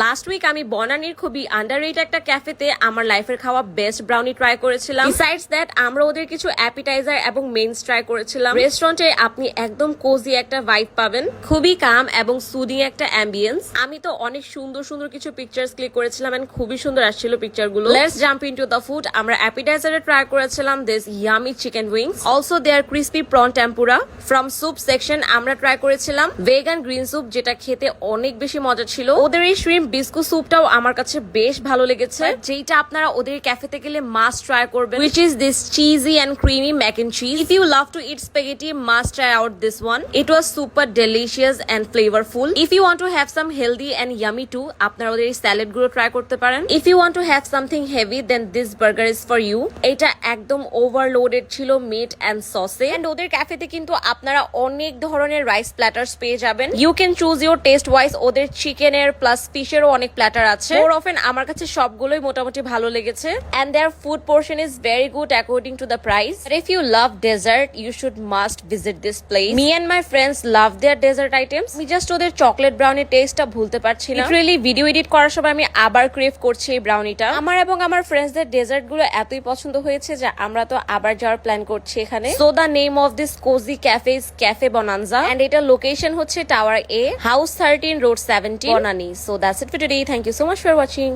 Last week আমি বনানির খুবই under একটা ক্যাফেতে আমার লাইফের খাওয়া বেস্ট ব্রাউনি ট্রাই করেছিলাম। বিসাইডস দ্যাট আমরা ওদের কিছু অ্যাপিটাইজার এবং মেইনস ট্রাই করেছিলাম। রেস্টুরেন্টে আপনি একদম কোজি একটা ভাইব পাবেন, খুবই কাম এবং সুদিং একটা অ্যাম্বিয়েন্স আমি তো অনেক সুন্দর সুন্দর কিছু পিকচার্স ক্লিক করেছিলাম এন্ড খুবই সুন্দর আসছিল পিকচারগুলো let's jump into the food আমরা অ্যাপিটাইজারে ট্রাই করেছিলাম this yummy chicken wings also there crispy prawn tempura from soup section আমরা ট্রাই করেছিলাম ভেগান গ্রিন স্যুপ যেটা খেতে অনেক বেশি মজা ছিল। ওদের এই শ্রিম বিস্কু স্যুপটাও আমার কাছে বেশ ভালো লেগেছে। যেটা আপনারা ওদের ক্যাফেতে গেলে মাস্ট ট্রাই করবেন। Which is this cheesy and creamy mac and cheese if you love to eat spaghetti must try out this one it was super delicious and flavourful if you want to have some healthy and yummy too আপনারা ওদের এই স্যালাডগুলো try করতে পারেন। If you want to have something heavy then this burger is for you এটা একদম overloaded ছিল meet and সসে and ওদের ক্যাফেতে কিন্তু আপনারা অনেক ধরনের রাইস প্ল্যাটার্স পেয়ে যাবেন। You can choose your taste wise ওদের চিকেনের প্লাস ফিশেরও অনেক প্ল্যাটার আছে। মোর অফেন আমার কাছে সবগুলোই মোটামুটি ভালো লেগেছে। And their food portion is very good according to the price if you love dessert you should must visit this place me and my friends love their dessert items আমি just ওদের chocolate brownie টেস্টটা ভুলতে পারছি না। Really video edit করার সময় আমি আবার ক্রেভ করছি এই ব্রাউনিটা আমার এবং আমার ফ্রেন্ডসদের ডেজার্টগুলো এতই পছন্দ হয়েছে যে আমরা তো আবার যাওয়ার প্ল্যান করছি এখানে। So the name of this cozy cafe is Cafe Bonanza and এটা লোকেশন হচ্ছে tower A house thirteen road seventy Banani so that's it for today. Thank you so much for watching.